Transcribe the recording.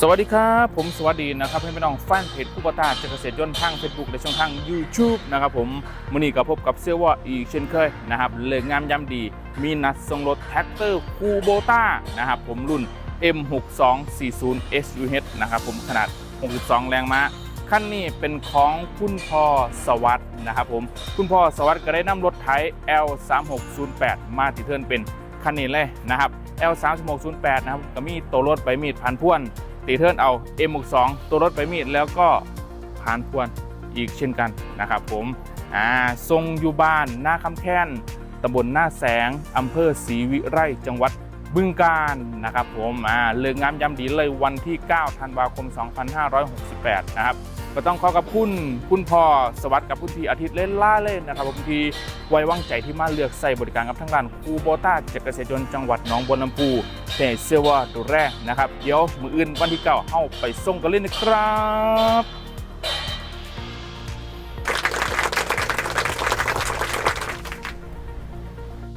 สวัสดีครับ ผมสวัสดีนะครับให้พี่น้องแฟนเพจผู้ประตาจากเกษตรยนต์ทาง Facebook และช่องทาง YouTube นะครับผมมือนี้ก็พบกับเสื้อว่าอีกเช่นเคยนะครับเลิกงามยามดี มีนัดส่งรถแท็กเตอร์คูโบต้านะครับผมรุ่น M6240 SUH นะครับผมขนาด 62 แรงม้าคันนี้เป็นของคุณพ่อสวัสด์นะครับผมคุณพ่อสวัสด์ก็ได้นำรถไถ L3608 มาติดเทิร์นเป็นคันนี้เลยนะครับ L3608 นะครับก็มีตัวรถใบมีดพันพ่วน ตีเทิร์นเอา M62 ตัวรถไปมีดแล้วก็ผ่านพวนอีกเช่นกันนะครับผมอ่าทรงอยู่บ้านหน้าคำแค้นตำบลหน้าแสงอำเภอศรีวิไร่จังหวัดบึงกาฬนะครับผมอ่าเลิกงามยำดีเลยวันที่ 9 ธันวาคม 2568 นะครับ ก็ต้องขอกับคุณคุณพ่อสวัสดิ์กับคุณพี่อาทิตย์เล่นล่าเล่นนะครับผมที่ไว้วางใจที่มาเลือกใส่บริการกับทั้งร้านคูโบต้าจากเกษตรจนจังหวัดหนองบัวลำพูแต่เสื้อว่าตัวแรกนะครับเดี๋ยวมืออื่นวันที่เก้าเข้าไปส่งกันเลยนะครับ